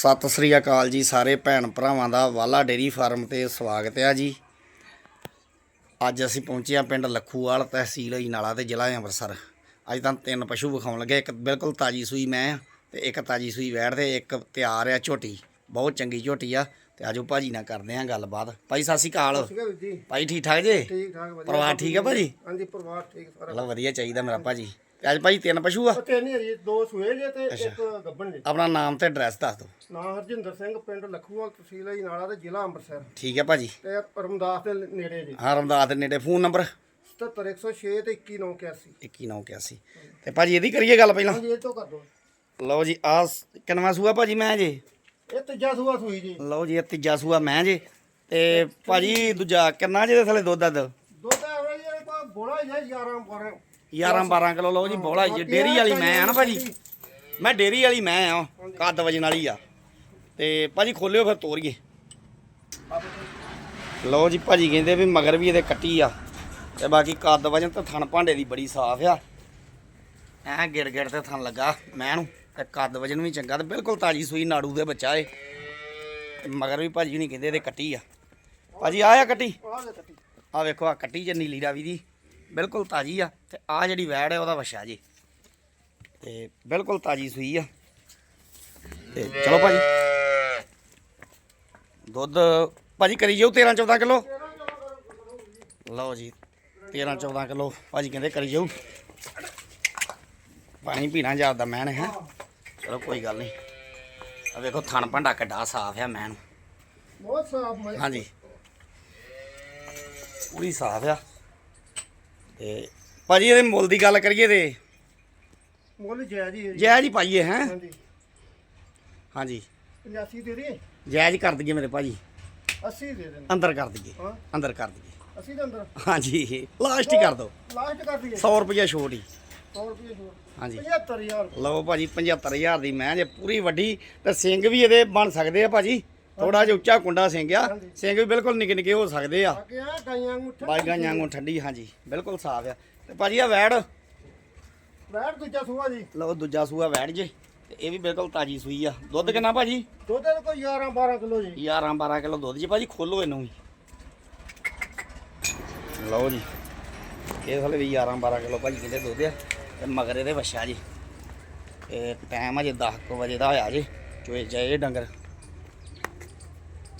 ਸਤਿ ਸ੍ਰੀ ਅਕਾਲ ਜੀ ਸਾਰੇ ਭੈਣ ਭਰਾਵਾਂ ਦਾ ਵਾਲਾ ਡੇਰੀ ਫਾਰਮ ਤੇ ਸਵਾਗਤ ਹੈ ਜੀ। ਅੱਜ ਅਸੀਂ ਪਹੁੰਚੇ ਹਾਂ ਪਿੰਡ ਲੱਖੂਵਾਲ ਤਹਿਸੀਲ ਈਨਾਲਾ ਤੇ ਜ਼ਿਲ੍ਹਾ ਅੰਮ੍ਰਿਤਸਰ। ਅੱਜ ਤਾਂ ਤਿੰਨ ਪਸ਼ੂ ਵਿਖਾਉਣ ਲੱਗੇ ਇੱਕ ਬਿਲਕੁਲ ਤਾਜੀ ਸੂਈ ਮੈਂ ਆ ਤੇ ਇੱਕ ਤਾਜੀ ਸੂਈ ਵੈੜ ਤੇ ਇੱਕ ਤਿਆਰ ਆ ਝੋਟੀ ਬਹੁਤ ਚੰਗੀ ਝੋਟੀ ਆ ਤੇ ਆਜੋ ਭਾਜੀ ਨਾਲ ਕਰਦੇ ਹਾਂ ਗੱਲਬਾਤ। ਭਾਈ ਸਤਿ ਸ੍ਰੀ ਅਕਾਲ। ਭਾਈ ਠੀਕ ਠਾਕ ਜੇ? ਠੀਕ ਠਾਕ ਵਧੀਆ। ਪਰਿਵਾਰ ਠੀਕ ਆ ਭਾਜੀ? ਹਾਂਜੀ ਪਰਿਵਾਰ ਠੀਕ ਸਾਰਾ। ਵਧੀਆ ਚਾਹੀਦਾ ਮੇਰਾ ਭਾਜੀ। ਤੇ ਅੱਜ ਭਾਈ ਤਿੰਨ ਪਸ਼ੂ ਆ। ਉਹ ਤਿੰਨ ਹੀ ਆ ਜੀ ਦੋ ਸੂਏ ਜੇ ਤੇ ਇੱਕ ਗੱਬਣ ਜੀ। ਆਪਣਾ ਨਾਮ ਤੇ ਐਡਰੈਸ ਦੱਸ ਦਿਓ। ਨਾਂ ਹਰਜਿੰਦਰ ਸਿੰਘ ਪਿੰਡ ਲੱਖੂਵਾਲ ਤਹਿਸੀਲ ਹੈ ਨਾਲਾ ਤੇ ਜ਼ਿਲ੍ਹਾ ਅੰਮ੍ਰਿਤਸਰ। ਠੀਕ ਹੈ ਭਾਜੀ। ਤੇ ਰਮਦਾਸ ਦੇ ਨੇੜੇ ਜੀ। ਹਾਂ ਰਮਦਾਸ ਦੇ ਨੇੜੇ। Phone number? 77106 ਤੇ 21981 21981 ਤੇ ਭਾਜੀ ਇਹਦੀ ਕਰੀਏ ਗੱਲ ਪਹਿਲਾਂ? ਹਾਂਜੀ ਇਹ ਤੋਂ ਕਰ ਦੋ ਲਓ ਜੀ ਆ ਕਿੰਨਵਾਂ ਸੂਆ ਭਾਜੀ ਮੈਂ ਜੇ? ਇਹ ਤੀਜਾ ਸੂਆ ਸੂਈ ਜੀ। ਲਓ ਜੀ ਇਹ ਤੀਜਾ ਸੂਆ ਮੈਂ ਜੇ। ਤੇ ਭਾਜੀ ਦੂਜਾ ਕਿੰਨਾ ਜਿਹਦੇ ਥਲੇ ਦੁੱਧ ਦੱਦ ਦੁੱਧ ਐਵਰੇਜ ਬੋਲਾ ਹੈ 11 12 11 12 ਕਿਲੋ ਲਓ ਜੀ ਬੋਲਾ ਜੀ ਡੇਰੀ ਵਾਲੀ ਮੈਂ ਆ ਨਾ ਭਾਜੀ। ਮੈਂ ਡੇਰੀ ਵਾਲੀ ਮੈਂ ਆ ਕੱਦ ਵਜਣ ਵਾਲੀ ਆ। ਤੇ ਭਾਜੀ ਖੋਲਿਓ ਫਿਰ ਤੋਰੀਏ। ਲਓ ਜੀ ਭਾਜੀ ਕਹਿੰਦੇ ਵੀ ਮਗਰ ਵੀ ਇਹਦੇ ਕੱਟੀ ਆ। ਤੇ ਬਾਕੀ ਕੱਦ ਵਜਨ ਤੇ ਥਣ ਭਾਂਡੇ ਦੀ ਬੜੀ ਸਾਫ਼ ਆ। ਐ ਗਿੜ ਗਿੜ ਤੇ ਥਣ ਲੱਗਾ ਮੈਂ ਨੂੰ। ਤੇ ਕੱਦ ਵਜਨ ਵੀ ਚੰਗਾ ਤੇ ਬਿਲਕੁਲ ਤਾਜੀ ਸੂਈ ਨਾੜੂ ਦੇ ਬੱਚਾ ਏ ਮਗਰ ਵੀ ਭਾਜੀ ਨਹੀਂ ਕਹਿੰਦੇ ਇਹਦੇ ਕੱਟੀ ਆ। ਭਾਜੀ ਆਹ ਆ ਕੱਟੀ? ਆਹ ਦੇ ਕੱਟੀ। ਆ ਵੇਖੋ ਆ ਕੱਟੀ ਜੇ ਨੀਲੀ ਰਾਵੀ ਦੀ। ਬਿਲਕੁਲ ਤਾਜੀ ਆ ਤੇ ਆ ਜਿਹੜੀ ਵੈੜ ਹੈ ਉਹਦਾ ਵਛਾ ਜੀ। ਤੇ ਬਿਲਕੁਲ ਤਾਜੀ ਸੂਈ ਆ। ਤੇ ਚਲੋ ਭਾਜੀ। ਦੁੱਧ ਭਾਜੀ ਕਰੀ ਜਾਓ 13 14 ਕਿਲੋ। ਲਓ ਜੀ 13 14 ਕਿਲੋ। ਭਾਜੀ ਕਹਿੰਦੇ ਕਰੀ ਜਾਓ। ਪਾਣੀ ਪੀਣਾ ਜਾਂਦਾ ਮੈਨ ਹੈ। ਚਲੋ ਕੋਈ ਗੱਲ ਨਹੀਂ। ਆ ਵੇਖੋ ਥਣ ਭੰਡਾ ਕਿੱਡਾ ਸਾਫ਼ ਆ ਮੈਨ ਬਹੁਤ ਸਾਫ਼ ਹਾਂਜੀ। ਪੂਰੀ ਸਾਫ਼ ਆ। ਤੇ ਭਾਜੀ ਇਹਦੇ ਮੁੱਲ ਦੀ ਗੱਲ ਕਰੀਏ ਤੇ। ਮੁੱਲ ਜਾਇਜ਼ ਹੀ ਹੈ ਜੀ। ਜਾਇਜ਼ ਹੀ ਪਾਈਏ ਹੈ? ਹਾਂਜੀ। ਹਾਂਜੀ। 85 ਦੇ ਦੇ। ਜਾਇਜ਼ ਕਰ ਦਈਏ ਮੇਰੇ ਭਾਜੀ। 80 ਦੇ ਦੇਣ। ਅੰਦਰ ਕਰ ਦਈਏ। ਹਾਂ। ਅੰਦਰ ਕਰ ਦਈਏ। 80 ਦੇ ਅੰਦਰ? ਹਾਂਜੀ ਲਾਸਟ ਹੀ ਕਰ ਦਿਓ। ਲਾਸਟ ਕਰ ਦਈਏ। 100 ਰੁਪਏ ਛੋਟ ਹੀ। 100 ਰੁਪਏ ਹਾਂਜੀ। 75000 ਲਓ ਭਾਜੀ 75000 ਦੀ ਮੈਂ ਜੇ ਪੂਰੀ ਵੱਡੀ ਤੇ ਸਿੰਘ ਵੀ ਇਹਦੇ ਬਣ ਸਕਦੇ ਆ ਭਾਜੀ। ਥੋੜਾ ਜਿਹਾ ਉੱਚਾ ਕੁੰਡਾ ਸਿੰਘ ਆ ਸਿੰਘ ਵੀ ਬਿਲਕੁਲ ਨਿੱਕੇ ਨਿੱਕੇ ਹੋ ਸਕਦੇ ਆ। ਆ ਗਾਈਆਂ ਨੂੰ ਵਾਂਗੂ ਠੰਡੀ ਹਾਂਜੀ ਬਿਲਕੁਲ ਸਾਫ਼ ਆ। ਤੇ ਭਾਜੀ ਆ ਵੈੜ। ਬੈਠ ਦੂਜਾ ਸੂਆ ਜੀ। ਲਓ ਦੂਜਾ ਸੂਆ ਵੈੜ ਜੇ ਤੇ ਇਹ ਵੀ ਬਿਲਕੁਲ ਤਾਜੀ ਸੂਈ ਆ। ਦੁੱਧ ਕਿੰਨਾ ਭਾਜੀ? ਦੁੱਧ ਦੇ ਕੋਈ 11 12 ਕਿਲੋ ਜੀ। 11 12 ਕਿਲੋ ਦੁੱਧ ਜੀ। ਭਾਜੀ ਖੋਲੋ ਇਹਨੂੰ ਵੀ। ਲਓ ਜੀ ਇਹ ਹਲੇ ਵੀ 11 12 ਕਿਲੋ ਭਾਜੀ ਕਿਤੇ ਦੁੱਧ ਆ। ਤੇ ਮਗਰ ਇਹਦੇ ਵਛਾ ਜੀ। ਤੇ ਟਾਈਮ ਅਜੇ 10 ਕੁ ਵਜੇ ਦਾ ਹੋਇਆ ਜੀ। ਚੋਏ ਜਾਏ ਡੰਗਰ।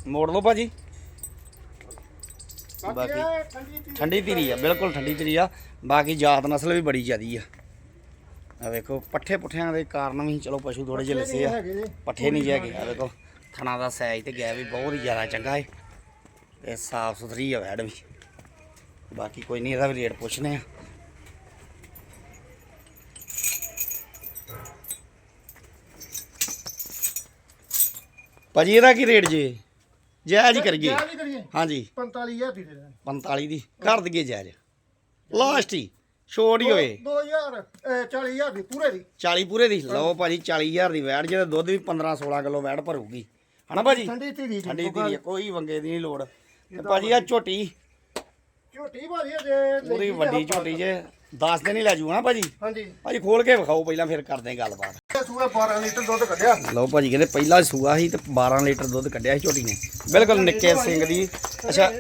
ਮੋੜ ਲਓ ਭਾਜੀ। ਬਾਕੀ ਠੰਡੀ ਧੀਰੀ ਆ ਬਿਲਕੁਲ ਠੰਡੀ ਧੀਰੀ ਆ। ਬਾਕੀ ਜਾਤ ਨਸਲ ਵੀ ਬੜੀ ਜ਼ਿਆਦੀ ਆ। ਆ ਵੇਖੋ ਪੱਠੇ ਪੁੱਠਿਆਂ ਦੇ ਕਾਰਨ ਵੀ ਚਲੋ ਪਸ਼ੂ ਥੋੜੇ ਜਿਹੇ ਲੱਸੇ ਆ। ਪੱਠੇ ਨਹੀਂ ਹੈਗੇ ਆ ਵੇਖੋ ਥਣਾ ਦਾ ਸਾਈਜ਼ ਤੇ ਗਿਆ ਵੀ ਬਹੁਤ ਹੀ ਜ਼ਿਆਦਾ ਚੰਗਾ ਹੈ ਤੇ ਸਾਫ਼ ਸੁਥਰੀ ਆ ਵੈੜ ਵੀ। ਬਾਕੀ ਕੋਈ ਨਹੀਂ ਇਹਦਾ ਵੀ ਰੇਟ ਪੁੱਛਨੇ ਆ। ਭਾਜੀ ਇਹਦਾ ਕੀ ਰੇਟ ਜੇ? ਜਾਇਜ਼ ਹੀ ਕਰੀਏ। ਜਾਇਜ਼ ਹੀ ਕਰੀਏ। ਹਾਂਜੀ। 45000 ਦੀ ਦੇ ਦੇਣ। 45 ਦੀ। ਕਰ ਦਈਏ ਜਾਇਜ਼। ਲਾਸਟ ਹੀ। ਛੋੜ ਹੀ ਹੋਏ। 2000 40000 ਦੀ ਪੂਰੇ ਦੀ। 40 ਪੂਰੇ ਦੀ। ਲਓ ਭਾਜੀ 40000 ਦੀ ਵੈੜ। ਜਿਹਦਾ ਦੁੱਧ ਵੀ 15 16 ਕਿਲੋ ਵੈੜ ਭਰੂਗੀ। ਹਨਾ ਭਾਜੀ? ਠੰਡੀ ਤੀ ਦੀ ਠੰਡੀ ਧੀਰੀ ਆ, ਕੋਈ ਵੰਗੇ ਦੀ ਨਹੀਂ ਲੋੜ। ਤੇ ਭਾਜੀ ਆ ਝੋਟੀ। ਝੋਟੀ ਭਾਜੀ ਜੇ ਪੂਰੀ ਵੱਡੀ ਝੋਟੀ ਜੇ 10 ਦਿਨ ਹੀ ਲੈ ਜੂ ਭਾਜੀ। ਹਾਂਜੀ। ਭਾਜੀ ਖੋਲ ਕੇ ਵਿਖਾਓ ਪਹਿਲਾਂ ਫਿਰ ਕਰਦੇ ਗੱਲਬਾਤ। ਸੂਆ 12 ਲੀਟਰ ਦੁੱਧ ਕੱਢਿਆ। ਲਓ ਭਾਜੀ ਕਹਿੰਦੇ ਪਹਿਲਾ ਸੂਆ ਸੀ ਤੇ 12 ਲੀਟਰ ਦੁੱਧ ਕੱਢਿਆ ਸੀ ਝੋਟੀ ਨੇ। ਬਿਲਕੁਲ ਨਿੱਕੇ ਸਿੰਘ ਦੀ। ਅੱਛਾ।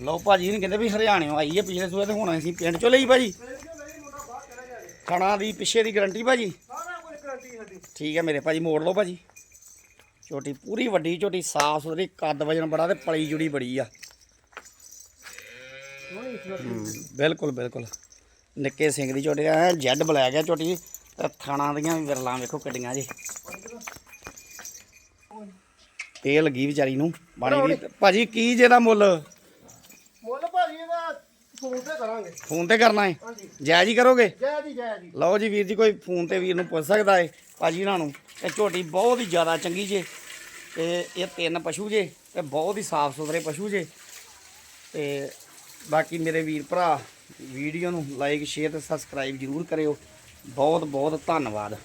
ਲਓ ਭਾਜੀ ਨੇ ਕਹਿੰਦੇ ਵੀ ਹਰਿਆਣਿਓਂ ਆਈ ਹੈ ਪਿਛਲੇ ਸੂਏ ਤੇ ਹੁਣ ਅਸੀਂ ਪਿੰਡ ਚੋਂ ਲਈ ਭਾਜੀ। ਖਾਣਾ ਦੀ ਪਿੱਛੇ ਦੀ ਗਾਰੰਟੀ ਭਾਜੀ। ਠੀਕ ਹੈ ਮੇਰੇ ਭਾਜੀ ਮੋੜ ਲਓ ਭਾਜੀ। ਝੋਟੀ ਪੂਰੀ ਵੱਡੀ ਝੋਟੀ ਸਾਫ਼ ਸੁਥਰੀ ਕੱਦ ਵਜਨ ਬੜਾ ਤੇ ਪਲੀ ਜੁੜੀ ਬੜੀ ਆ। ਬਿਲਕੁਲ ਬਿਲਕੁਲ। ਨਿੱਕੇ ਸਿੰਘ ਦੀ ਝੋਟੀ ਐ ਜੈਡ ਬਲੈਕ ਆ ਝੋਟੀ ਤੇ ਥਾਣਾ ਦੀਆਂ ਵੀ ਵਿਰਲਾਂ ਵੇਖੋ ਕਿੱਡੀਆਂ ਜੀ। ਇਹ ਲੱਗੀ ਵਿਚਾਰੀ ਨੂੰ ਬਾਣੀ ਦੀ ਭਾਜੀ ਕੀ ਜਿਹਦਾ ਮੁੱਲ? ਮੁੱਲ ਭਾਜੀ ਇਹਦਾ ਫੋਨ ਤੇ ਕਰਾਂਗੇ। ਫੋਨ ਤੇ ਕਰਨਾ ਹੈ? ਜਾਇਜ਼ ਹੀ ਕਰੋਗੇ? ਜੈ ਜੀ ਜੈ ਜੀ ਲਓ ਜੀ ਵੀਰ ਜੀ ਕੋਈ ਫੋਨ ਤੇ ਵੀਰ ਨੂੰ ਪੁੱਛ ਸਕਦਾ ਹੈ ਭਾਜੀ ਇਹਨਾਂ ਨੂੰ। ਇਹ ਝੋਟੀ ਬਹੁਤ ਹੀ ਜ਼ਿਆਦਾ ਚੰਗੀ ਜੇ। ਤੇ ਇਹ ਤਿੰਨ ਪਸ਼ੂ ਜੇ ਤੇ ਬਹੁਤ ਹੀ ਸਾਫ਼ ਸੁਥਰੇ ਪਸ਼ੂ ਜੇ। ਤੇ ਬਾਕੀ ਮੇਰੇ ਵੀਰ ਭਰਾ, ਵੀਡੀਓ ਨੂੰ ਲਾਈਕ ਸ਼ੇਅਰ ਤੇ ਸਬਸਕ੍ਰਾਈਬ ਜ਼ਰੂਰ ਕਰਿਓ। ਬਹੁਤ ਬਹੁਤ ਧੰਨਵਾਦ।